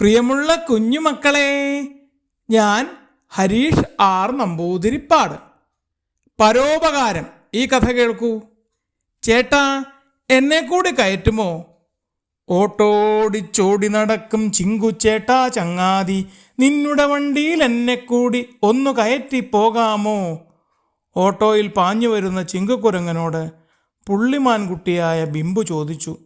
പ്രിയമുള്ള കുഞ്ഞുമക്കളെ ഞാൻ ഹരീഷ് ആർ നമ്പൂതിരിപ്പാട്. പരോപകാരം ഈ കഥ കേൾക്കൂ. ചേട്ടാ എന്നെ കൂടി കയറ്റുമോ? ഓട്ടോടിച്ചോടി നടക്കും ചിങ്കു ചേട്ടാ ചങ്ങാതി. നിന്നുടെ വണ്ടിയിൽ എന്നെ കൂടി ഒന്ന് കയറ്റി പോകാമോ? ഓട്ടോയിൽ പാഞ്ഞു വരുന്ന ചിങ്കുക്കുരങ്ങനോട് പുള്ളിമാൻകുട്ടിയായ ബിംബു ചോദിച്ചു.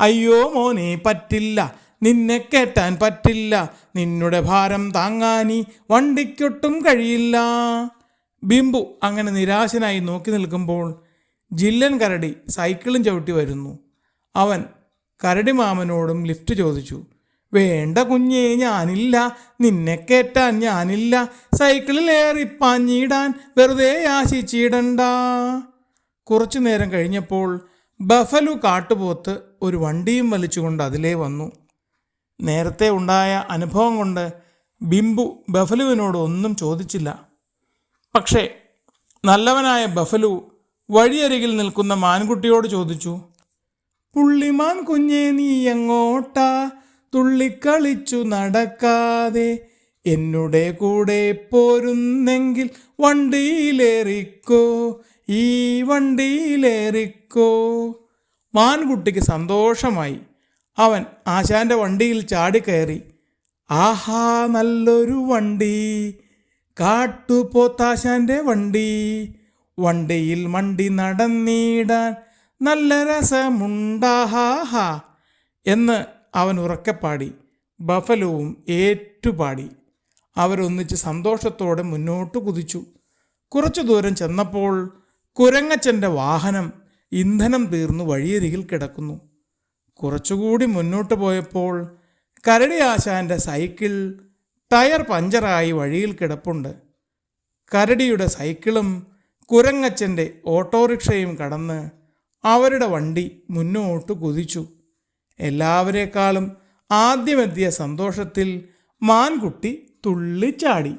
അയ്യോ മോനെ പറ്റില്ല. നിന്നെ കേട്ടാൻ പറ്റില്ല. നിന്നുടെ ഭാരം താങ്ങാനി വണ്ടിക്കൊട്ടും കഴിയില്ല. ബിംബു അങ്ങനെ നിരാശനായി നോക്കി നിൽക്കുമ്പോൾ ജില്ലൻ കരടി സൈക്കിളും ചവിട്ടി വരുന്നു. അവൻ കരടി മാമനോടും ലിഫ്റ്റ് ചോദിച്ചു. വേണ്ട കുഞ്ഞേ ഞാനില്ല. നിന്നെ കേറ്റാൻ ഞാനില്ല. സൈക്കിളിൽ ഏറി പാഞ്ഞിടാൻ വെറുതെ ആശിച്ചിടണ്ട. കുറച്ചു നേരം കഴിഞ്ഞപ്പോൾ ബഫലു കാട്ടുപോത്ത് ഒരു വണ്ടിയും വലിച്ചുകൊണ്ട് അതിലേ വന്നു. നേരത്തെ ഉണ്ടായ അനുഭവം കൊണ്ട് ബിംബു ബഫലുവിനോട് ഒന്നും ചോദിച്ചില്ല. പക്ഷേ നല്ലവനായ ബഫലു വഴിയരികിൽ നിൽക്കുന്ന മാൻകുട്ടിയോട് ചോദിച്ചു പുള്ളിമാൻ കുഞ്ഞേ നീ എങ്ങോട്ടാ? തുള്ളിക്കളിച്ചു നടക്കാതെ. എന്നുടെ കൂടെ പോരുന്നെങ്കിൽ വണ്ടിയിലേറിക്കോ ഈ വണ്ടിയിലേറിക്കോ. മാൻകുട്ടിക്ക് സന്തോഷമായി. അവൻ ആശാന്റെ വണ്ടിയിൽ ചാടിക്കയറി ആഹാ നല്ലൊരു വണ്ടി. കാട്ടുപോത്താശാന്റെ വണ്ടി. വണ്ടിയിൽ മണ്ടി നടന്നിടാൻ നല്ല രസമുണ്ടാഹാഹാ എന്ന് അവൻ ഉറക്കപ്പാടി ബഫലവും ഏറ്റുപാടി. അവരൊന്നിച്ച് സന്തോഷത്തോടെ മുന്നോട്ട് കുതിച്ചു. കുറച്ചു ദൂരം ചെന്നപ്പോൾ കുരങ്ങച്ചന്റെ വാഹനം ഇന്ധനം തീർന്നു വഴിയരികിൽ കിടക്കുന്നു. കുറച്ചുകൂടി മുന്നോട്ട് പോയപ്പോൾ കരടി ആശാന്റെ സൈക്കിൾ ടയർ പഞ്ചറായി വഴിയിൽ കിടപ്പുണ്ട്. കരടിയുടെ സൈക്കിളും കുരങ്ങച്ചന്റെ ഓട്ടോറിക്ഷയും കടന്ന് അവരുടെ വണ്ടി മുന്നോട്ട് കുതിച്ചു. എല്ലാവരേക്കാളും ആദ്യമെത്തിയ സന്തോഷത്തിൽ മാൻകുട്ടി തുള്ളിച്ചാടി.